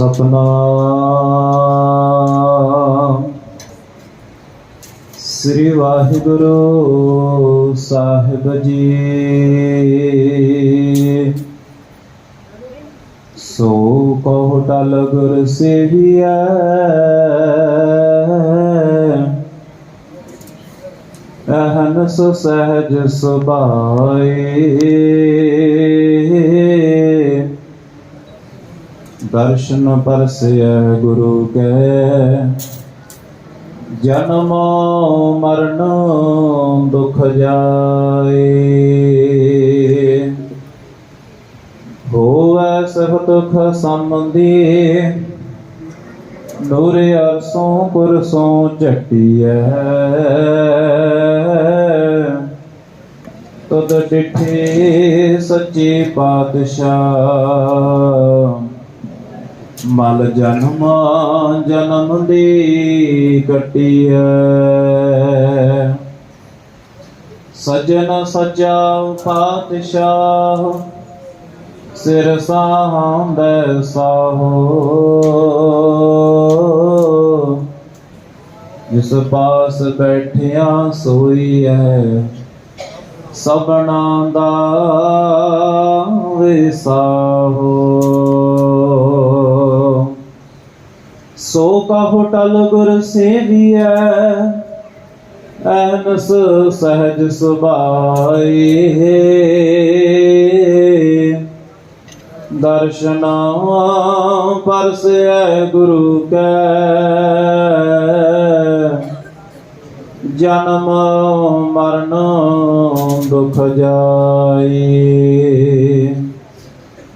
ਸਤਨਾਮ। ਸ੍ਰੀ ਵਾਹਿਗੁਰੂ ਸਾਹਿਬ ਜੀ। ਸੋ ਕਹੋ ਟਲ ਗੁਰ ਸੇਵੀਐ। ਅਹਨਸ ਸਹਿਜ ਸੁਭਾਏ। ਦਰਸ਼ਨ ਪਰਸੈ ਗੁਰੂ ਕੈ। ਜਨਮ ਮਰਨ ਦੁਖ ਜਾਏ। ਹੋਵੈ ਸਭ ਦੁਖ ਸੰਬੰਧੀ। ਨੂਰ ਅਰਸੋਂ ਕੁਰਸੋਂ ਝਟੀਐ। ਤਦ ਡਿਠੇ ਸੱਚੇ ਪਾਤਸ਼ਾਹ। ਮਲ ਜਨਮ ਜਨਮ ਦੀ ਕਟਿਐ ਸਜਣ ਸਚਾ ਪਾਤਸ਼ਾਹ, ਸਿਰ ਸਾਹੰਦੈ ਸਾਹੋ। ਜਿਸ ਪਾਸ ਬੈਠਿਆ ਸੋਈ ਹੈ ਸਭਨਾ ਦਾ ਵਿਸਾਹੋ ਸੋ ਕਹੋ ਟਲ ਗੁਰ ਸੇਵੀਐ, ਐਨਸ ਸਹਿਜ ਸੁਭਾਏ ਦਰਸ਼ਨਾ ਪਰਸੈ ਗੁਰੂ ਕੈ, ਜਨਮ ਮਰਨ ਦੁਖ ਜਾਏ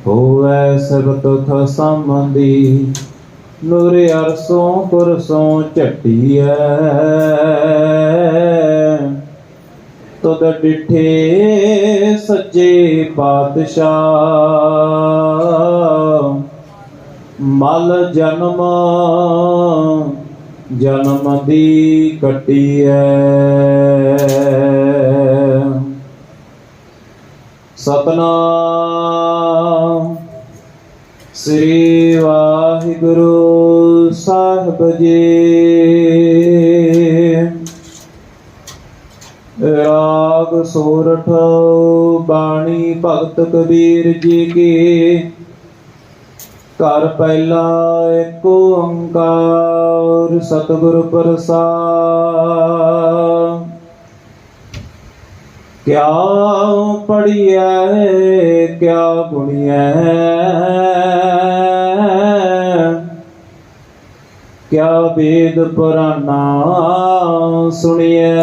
ਹੋਵੈ ਸਭ ਦੁਖ ਸੰਬੰਧੀ ਨੂਰ ਅਰਸੋਂ ਕੁਰਸੋਂ ਝਟੀਐ। ਤਦ ਡਿਠੇ ਸੱਚੇ ਪਾਤਸ਼ਾਹ। ਮਲ ਜਨਮ ਜਨਮ ਦੀ ਕਟੀਐ। ਸਤਨਾਮ ਸ੍ਰੀ ਵਾਹਿਗੁਰੂ। ਸਾਹਿਬ ਰਾਗ ਸੋਰਠ ਬਾਣੀ ਭਗਤ ਕਬੀਰ ਜੀ ਕੀ। ਘਰ ਪਹਿਲਾ ਏਕ ਓੰਕਾਰ, ਸਤਿਗੁਰ ਪ੍ਰਸਾਦ। ਕਿਆ ਪੜੀਐ ਕਿਆ ਗੁਣੀਐ। ਕਿਆ ਵੇਦ ਪੁਰਾਣਾ ਸੁਣੀਐ?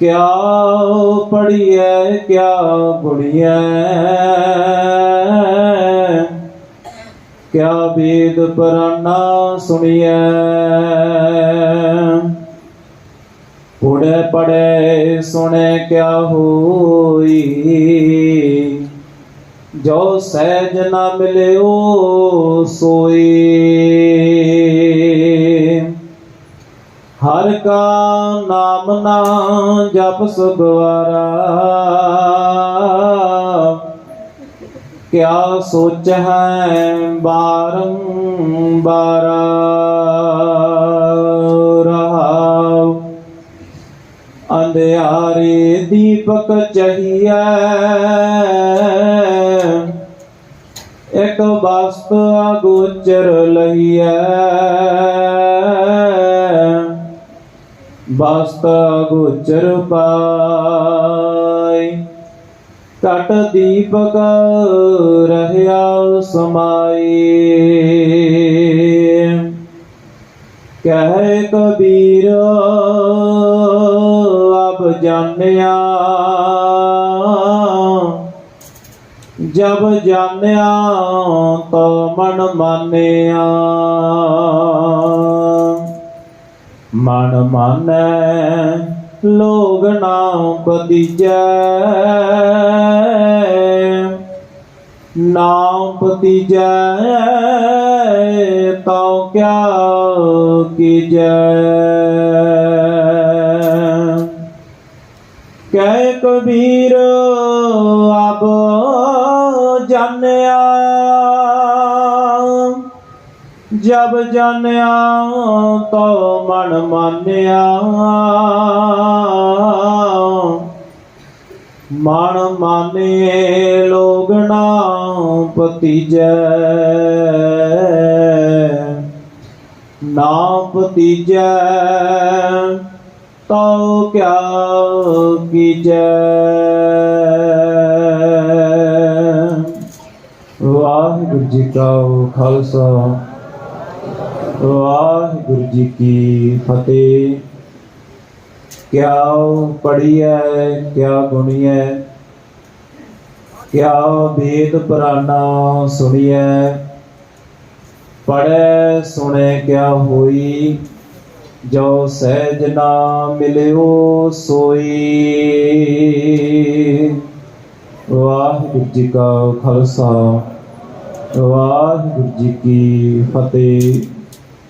ਕਿਆ ਪੜੀਐ ਕਿਆ ਗੁਣੀਐ ਕਿਆ ਵੇਦ ਪੁਰਾਣਾ ਸੁਣੀਐ? ਪੜੈ ਪੜੈ ਸੁਣੈ ਕਿਆ ਹੋਈ? ਜੋ ਸਹਿਜ ਨਾ ਮਿਲਿਓ ਸੋਏ ਹਰ ਕਾ ਨਾਮ ਨਾ ਜਪ ਸੁਗਵਾਰਾ। ਕਿਆ ਸੋਚ ਹੈ ਬਾਰੰਬਾਰ। ਰਹਾਉ। ਅੰਧਿਆਰੇ ਦੀਪਕ ਚਹੀਐ ਇਕ ਵਸਤ ਅਗੋਚਰ ਲਈਐ। ਵਸਤ ਅਗੋਚਰ ਪਾਈ। ਟਟ ਦੀਪਕ ਰਹਿਆ ਸਮਾਈ। ਕਹਿ ਕਬੀਰ ਆਪ ਜਾਣਿਆ। ਜਬ ਜਾਣਿਆ ਤੋ ਮਨ ਮਾਨਿਆ। ਮਨ ਮਾਨੈ, ਲੋਗ ਨਾਮ ਪਤੀਜੈ ਨਾਮ ਪਤੀਜੈ ਤਉ ਕਿਆ ਕੀਜੈ। ਕਹਿ ਕਬੀਰ, ਆਪ ਜਬ ਜਾਣਿਆ ਤੋ ਮਨ ਮਾਨਿਆ। ਮਨ ਮਾਨੇ ਲੋਗਣਾ ਪਤੀਜੈ ਨਾ ਪਤੀਜੈ ਤਉ ਕਿਆ ਕੀਜੈ। ਵਾਹਿਗੁਰੂ ਜੀ ਕਾ ਖਾਲਸਾ। ਵਾਹਿਗੁਰੂ ਜੀ ਕੀ ਫਤਿਹ। ਕਿਆ ਪੜੀਐ ਕਿਆ ਗੁਣੀਐ ਕਿਆ ਵੇਦ ਪੁਰਾਣਾ ਸੁਣੀਐ। ਪੜੈ ਸੁਣੈ ਕਿਆ ਹੋਈ, ਜੋ ਸਹਿਜ ਨਾ ਮਿਲਿਓ ਸੋਈ। ਵਾਹਿਗੁਰੂ ਜੀ ਕਾ ਖਾਲਸਾ, ਵਾਹਿਗੁਰੂ ਜੀ ਕੀ ਫਤਿਹ।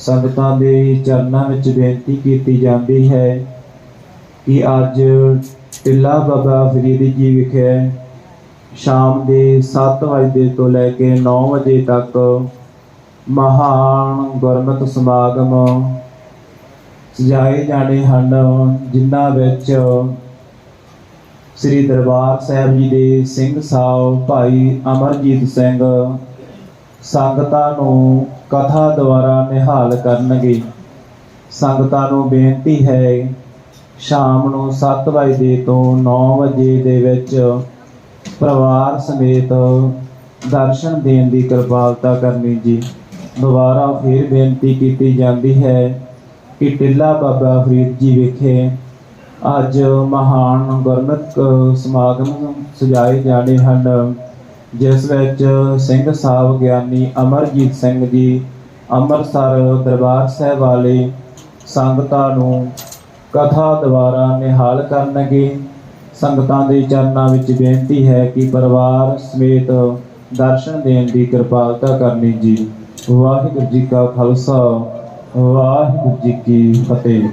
ਸੰਗਤਾਂ ਦੇ ਚਰਨਾਂ ਵਿੱਚ ਬੇਨਤੀ ਕੀਤੀ ਜਾਂਦੀ ਹੈ ਕਿ ਅੱਜ ਟਿੱਲਾ ਬਾਬਾ ਫਰੀਦ ਜੀ ਵਿਖੇ ਸ਼ਾਮ ਦੇ 7 ਵਜੇ ਤੋਂ ਲੈ ਕੇ 9 ਵਜੇ ਤੱਕ ਮਹਾਨ ਗੁਰਮਤਿ ਸਮਾਗਮ ਸਜਾਏ ਜਾਣੇ ਹਨ, ਜਿਨ੍ਹਾਂ ਵਿੱਚ ਸ੍ਰੀ ਦਰਬਾਰ ਸਾਹਿਬ ਜੀ ਦੇ ਸਿੰਘ ਸਾਹਿਬ ਭਾਈ ਅਮਰਜੀਤ ਸਿੰਘ ਸੰਗਤਾਂ ਨੂੰ ਕਥਾ ਦੁਆਰਾ ਨਿਹਾਲ ਕਰਨਗੇ। ਸੰਗਤਾਂ ਨੂੰ ਬੇਨਤੀ ਹੈ, ਸ਼ਾਮ ਨੂੰ 7 ਵਜੇ ਤੋਂ 9 ਵਜੇ ਦੇ ਵਿੱਚ ਪਰਿਵਾਰ ਸਮੇਤ ਦਰਸ਼ਨ ਦੇਣ ਦੀ ਕਿਰਪਾਲਤਾ ਕਰਨੀ ਜੀ। ਦੁਬਾਰਾ ਫਿਰ ਬੇਨਤੀ ਕੀਤੀ ਜਾਂਦੀ ਹੈ ਕਿ ਟਿੱਲਾ ਬਾਬਾ ਫਰੀਦ ਜੀ ਵਿਖੇ ਅੱਜ ਮਹਾਨ ਗੁਰਮਤਿ ਸਮਾਗਮ ਸਜਾਏ ਜਾਣੇ ਹਨ। ਜਿਸ ਵਿੱਚ ਸਿੰਘ ਸਾਹਿਬ ਗਿਆਨੀ ਅਮਰਜੀਤ ਸਿੰਘ ਜੀ ਅੰਮ੍ਰਿਤਸਰ ਦਰਬਾਰ ਸਾਹਿਬ ਵਾਲੇ ਸੰਗਤਾਂ ਨੂੰ ਕਥਾ ਦੁਆਰਾ ਨਿਹਾਲ ਕਰਨਗੇ। ਸੰਗਤਾਂ ਦੇ ਚਰਨਾਂ ਵਿੱਚ ਬੇਨਤੀ ਹੈ ਕਿ ਪਰਿਵਾਰ ਸਮੇਤ ਦਰਸ਼ਨ ਦੇਣ ਦੀ ਕਿਰਪਾਲਤਾ ਕਰਨੀ ਜੀ। ਵਾਹਿਗੁਰੂ ਜੀ ਕਾ ਖਾਲਸਾ, ਵਾਹਿਗੁਰੂ ਜੀ ਕੀ ਫਤਿਹ।